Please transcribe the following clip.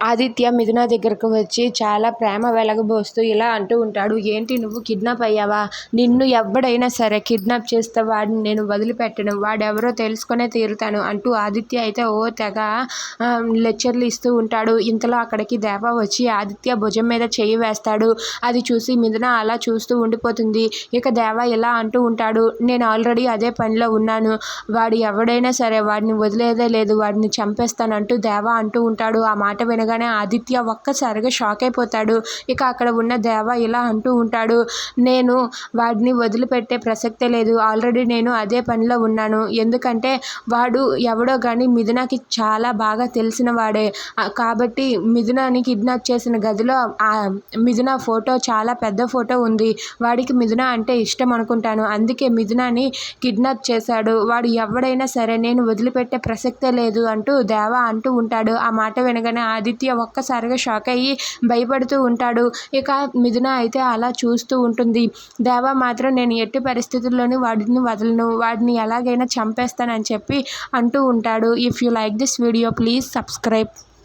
ఆదిత్య మిథున దగ్గరకు వచ్చి చాలా ప్రేమ వెలగబోస్తూ ఇలా అంటూ ఉంటాడు. ఏంటి నువ్వు కిడ్నాప్ అయ్యావా? నిన్ను ఎవడైనా సరే కిడ్నాప్ చేస్తే వాడిని నేను వదిలిపెట్టను. వాడెవరో తెలుసుకునే తీరుతాను అంటూ ఆదిత్య అయితే ఓ తెగ లెక్చర్లు ఇస్తూ ఉంటాడు. ఇంతలో అక్కడికి దేవ వచ్చి ఆదిత్య భుజం మీద చెయ్యి వేస్తాడు. అది చూసి మిథున అలా చూస్తూ ఉండిపోతుంది. ఇక దేవ ఇలా అంటూ ఉంటాడు నేను ఆల్రెడీ అదే పనిలో ఉన్నాను. వాడు ఎవడైనా సరే వాడిని వదిలేదే లేదు. వాడిని చంపేస్తానంటూ దేవ అంటూ ఉంటాడు. ఆ మాట వినగానే ఆదిత్య ఒక్కసారిగా షాక్ అయిపోతాడు. ఇక అక్కడ ఉన్న దేవ ఇలా అంటూ ఉంటాడు. నేను వాడిని వదిలిపెట్టే ప్రసక్తే లేదు. ఆల్రెడీ నేను అదే పనిలో ఉన్నాను. ఎందుకంటే వాడు ఎవడో కానీ మిథునకి చాలా బాగా తెలిసిన వాడే. కాబట్టి మిథునాని కిడ్నాప్ చేసిన గదిలో ఆ మిథున ఫోటో చాలా పెద్ద ఫోటో ఉంది. వాడికి మిథున అంటే ఇష్టం అనుకుంటాను. అందుకే మిథునాని కిడ్నాప్ చేశాడు. వాడు ఎవడైనా సరే నేను వదిలిపెట్టే ప్రసక్తే లేదు అంటూ దేవ అంటూ ఉంటాడు. ఆ మాట వినగానే ఆదిత్య ఒక్కసారిగా షాక్ అయ్యి భయపడుతూ ఉంటాడు. ఇక మిథున అయితే అలా చూస్తూ ఉంటుంది. దేవ మాత్రం నేను ఎట్టి పరిస్థితుల్లోనూ వాడిని వదలను. వాడిని ఎలాగైనా చంపేస్తానని చెప్పి అంటూ ఉంటాడు. If you like this video please subscribe